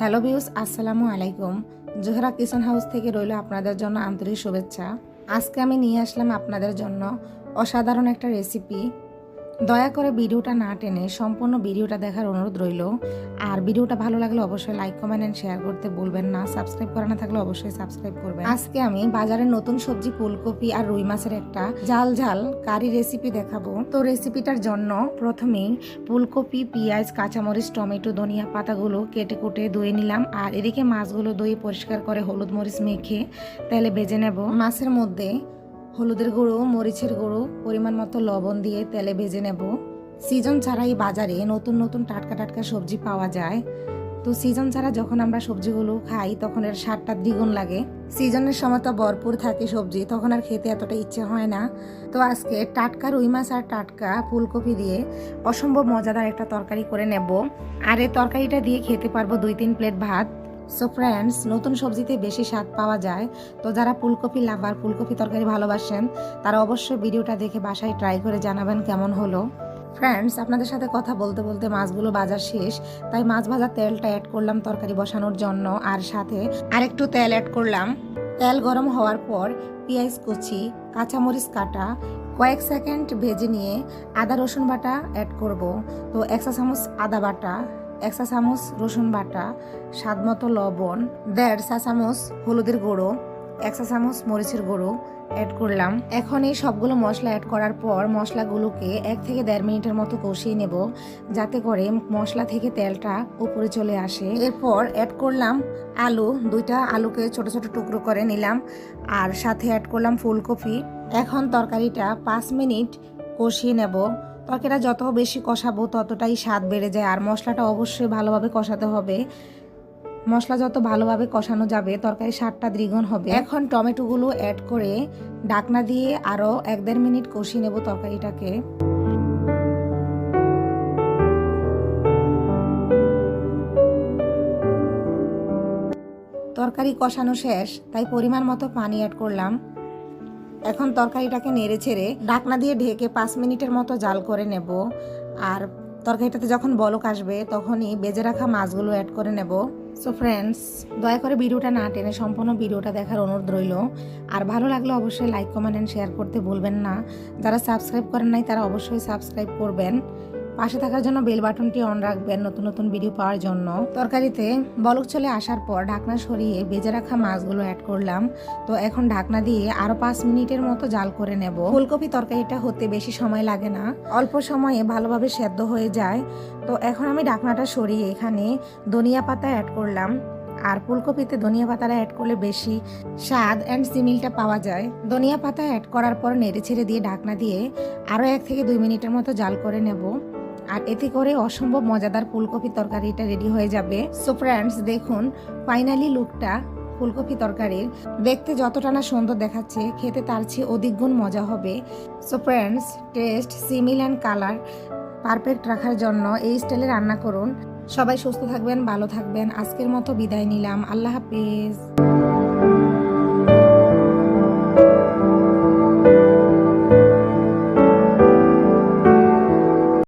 Hello views আসসালামু আলাইকুম। Zohra kitchen house থেকে রইল আপনাদের জন্য আন্তরিক শুভেচ্ছা। আজকে আমি নিয়ে আসলাম আপনাদের জন্য অসাধারণ একটা রেসিপি দয়া করে ভিডিওটা না টেনে সম্পূর্ণ ভিডিওটা দেখার অনুরোধ রইল। আর ভিডিওটা ভালো লাগলে অবশ্যই লাইক কমেন্ট এন্ড শেয়ার করতে বলবেন না। সাবস্ক্রাইব করা না থাকলে অবশ্যই সাবস্ক্রাইব করবেন। আজকে আমি বাজারের নতুন সবজি, ফুলকপি আর রুই মাছের একটা ঝাল ঝাল কারি রেসিপি দেখাবো। তো রেসিপিটার জন্য প্রথমেই ফুলকপি, পেঁয়াজ, কাঁচামরিচ, টমেটো, ধনিয়া পাতাগুলো কেটে কুটে ধুয়ে নিলাম। আর এদিকে মাছগুলো ধুয়ে পরিষ্কার করে হলুদ মরিচ মেখে তেলে ভেজে নেব। মাছের মধ্যে হলুদের গুঁড়ো, মরিচের গুঁড়ো, পরিমাণ মতো লবণ দিয়ে তেলে ভেজে নেব। সিজন ছাড়াই বাজারে নতুন নতুন টাটকা টাটকা সবজি পাওয়া যায়। তো সিজন ছাড়া যখন আমরা সবজিগুলো খাই, তখন এর স্বাদটা দ্বিগুণ লাগে। সিজনের সময় তো ভরপুর থাকে সবজি, তখন আর খেতে এতটা ইচ্ছে হয় না। তো আজকে টাটকা রুই মাছ আর টাটকা ফুলকপি দিয়ে অসম্ভব মজাদার একটা তরকারি করে নেব। আর এই তরকারিটা দিয়ে খেতে পারব দুই তিন প্লেট ভাত। সো ফ্রেন্ডস নতুন সবজিতে বেশি স্বাদ পাওয়া যায়। তো যারা ফুলকপি লাভার ফুলকপি তরকারি ভালোবাসেন, তারা অবশ্যই ভিডিওটা দেখে বাসায় ট্রাই করে জানাবেন কেমন হলো। ফ্রেন্ডস আপনাদের সাথে কথা বলতে বলতে মাছগুলো বাজার শেষ, তাই মাছ ভাজার তেলটা অ্যাড করলাম তরকারি বসানোর জন্য। আর সাথে আরেকটু তেল অ্যাড করলাম। তেল গরম হওয়ার পর পেঁয়াজ কুচি, কাঁচামরিচ কাটা, কয়েক সেকেন্ড ভেজে নিয়ে আদা রসুন বাটা অ্যাড করব। তো একশো চামচ আদা বাটা একশো চামচ রসুন বাটা স্বাদ মতো লবণ, দেড় চা চামচ হলুদের গুঁড়ো একশো চামচ মরিচের গুঁড়ো অ্যাড করলাম। এখন এই সবগুলো মশলা অ্যাড করার পর মশলাগুলোকে এক থেকে দেড় মিনিটের মতো কষিয়ে নেব, যাতে করে মশলা থেকে তেলটা উপরে চলে আসে। এরপর অ্যাড করলাম আলু, দুইটা আলুকে ছোট ছোট টুকরো করে নিলাম, আর সাথে অ্যাড করলাম ফুলকপি। এখন তরকারিটা পাঁচ মিনিট কষিয়ে নেব। তরকারিটা যত বেশি কষাবো ততটাই স্বাদ বেড়ে যায়, আর মশলাটা অবশ্যই ভালোভাবে কষাতে হবে। মশলা যত ভালোভাবে কষানো যাবে তরকারি স্বাদটা দ্বিগুণ হবে। এখন টমেটোগুলো অ্যাড করে ডাকনা দিয়ে আরও এক দেড় মিনিট কষিয়ে নেব তরকারিটাকে। তরকারি কষানো শেষ, তাই পরিমাণ মতো পানি অ্যাড করলাম। এখন তরকারিটাকে নেড়ে ছেড়ে ঢাকনা দিয়ে ঢেকে পাঁচ মিনিটের মতো জাল করে নেব। আর তরকারিটাতে যখন বলক আসবে, তখনই বেজে রাখা মাছগুলো অ্যাড করে নেব। সো ফ্রেন্ডস দয়া করে ভিডিওটা না টেনে সম্পূর্ণ ভিডিওটা দেখার অনুরোধ রইল। আর ভালো লাগলে অবশ্যই লাইক কমেন্ট অ্যান্ড শেয়ার করতে বলবেন না। যারা সাবস্ক্রাইব করেন নাই, তারা অবশ্যই সাবস্ক্রাইব করবেন। পাশে থাকার জন্য বেল বাটনটি অন রাখবেন নতুন নতুন ভিডিও পাওয়ার জন্য। তরকারিতে বলক চলে আসার পর ঢাকনা সরিয়ে বেজে রাখা মাছগুলো অ্যাড করলাম। তো এখন ঢাকনা দিয়ে আরও পাঁচ মিনিটের মতো জাল করে নেব। ফুলকপি তরকারিটা হতে বেশি সময় লাগে না। অল্প সময়ে ভালোভাবে সেদ্ধ হয়ে যায়। তো এখন আমি ঢাকনাটা সরিয়ে এখানে ধনিয়া পাতা অ্যাড করলাম। আর ফুলকপিতে ধনিয়া পাতাটা অ্যাড করলে বেশি স্বাদ অ্যান্ড সিমিলটা পাওয়া যায়। ধনিয়া পাতা অ্যাড করার পর নেড়ে ছেড়ে দিয়ে ঢাকনা দিয়ে আরও এক থেকে দুই মিনিটের মতো জাল করে নেব। আর এতে করে অসম্ভব মজাদার ফুলকপি তরকারিটা রেডি হয়ে যাবে। সো ফ্রেন্ডস দেখুন ফাইনালি লুকটা ফুলকপি তরকারির। দেখতে যতটা না সুন্দর দেখাচ্ছে, খেতে তার চেয়ে অধিক গুণ মজা হবে। So friends taste smell and colour perfect রাখার জন্য এই স্টাইলে রান্না করুন। সবাই সুস্থ থাকবেন, ভালো থাকবেন। আজকের মতো বিদায় নিলাম। আল্লাহ হাফেজ।